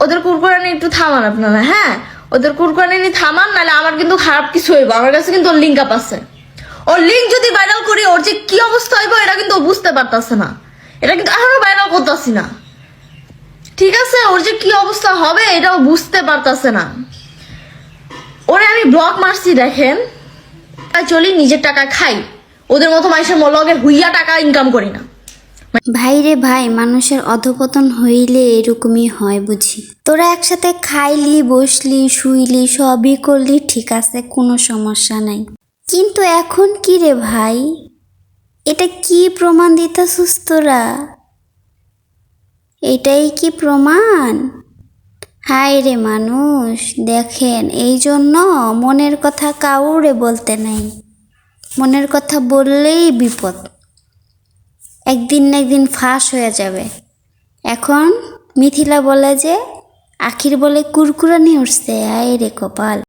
ওদের কুরকুরানি একটু থামান আপনারা হ্যাঁ? ওদের কুরকুরানি থামান, নাহলে আমার কিন্তু খারাপ কিছু হইব। আমার কাছে কিন্তু ওর লিঙ্ক আপ আছে। ওর লিঙ্ক যদি ভাইরাল করি, ওর যে কি অবস্থা হইব, এটা কিন্তু বুঝতে পারতাছে না। এটা কিন্তু এখনও ভাইরাল করতেছি না। ঠিক আছে? ওর যে কি অবস্থা হবে এটাও বুঝতে পারতাছে না। ওরে আমি ব্লক মারছি, দেখেন। চলি, নিজের টাকা খাই। ওদের মতো মানুষের লগে হুইয়া টাকা ইনকাম করি না। ভাই রে ভাই, মানুষের অধপতন হইলে এরকমই হয় বুঝি। তোরা একসাথে খাইলি, বসলি, শুইলি, সবই করলি, ঠিক আছে, কোনো সমস্যা নাই। কিন্তু এখন কি রে ভাই? এটা কি প্রমাণ দিতেছিস তোরা? এটাই কি প্রমাণ? হায় রে মানুষ, দেখেন এই জন্য মনের কথা কাউরে বলতে নাই। মনের কথা বললেই বিপদ। একদিন না একদিন ফাঁস হয়ে যাবে। এখন মিথিলা বলে যে, আখির বলে কুরকুরানি উঠছে। আয় রে কপাল।